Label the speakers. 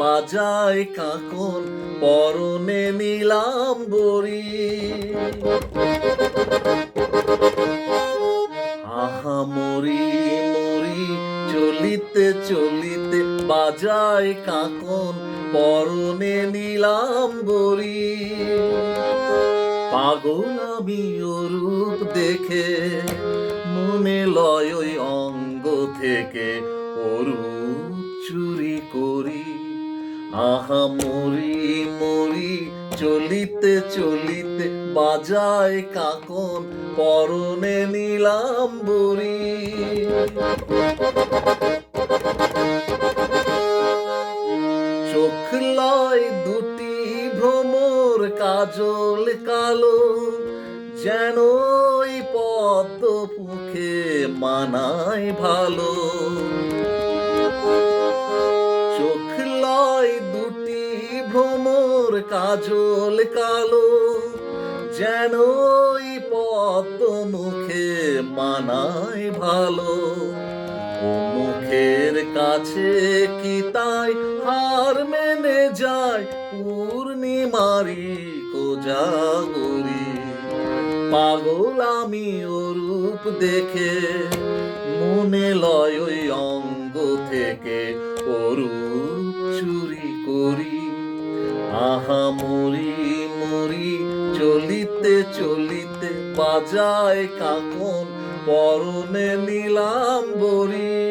Speaker 1: বাজায় কাকন পরনে নিলাম বড়ি আহা মরি মরি, চলিতে চলিতে বাজায় কাকন পরনে নিলাম বড়ি পাগল আমি রূপ দেখে, মনে লয় অঙ্গ থেকে ওর রূপ চুরি। আহা মরি মরি চলিতে চলিতে বাজায় কাকন, পরনে নিলাম বড়ি। চোখ লয় দুটি ভ্রমর, কাজল কালো, যেন পদ্ম মুখে মানায় ভালো। লয় দুটি ভ্রমর কাজল কালো, যেন পদ্ম মুখে মানায় ভালো। ও মুখের কাছে কি তাই হার মেনে যায় পূর্ণিমারি কোজাগরি। পাগল আমি রূপ দেখে মনে লয় ওই অঙ্গ থেকে ও রূপ চুরি করি। আহা মরি মরি চলিতে চলিতে বাজায় কাকন পরনে নিলাম বড়ি।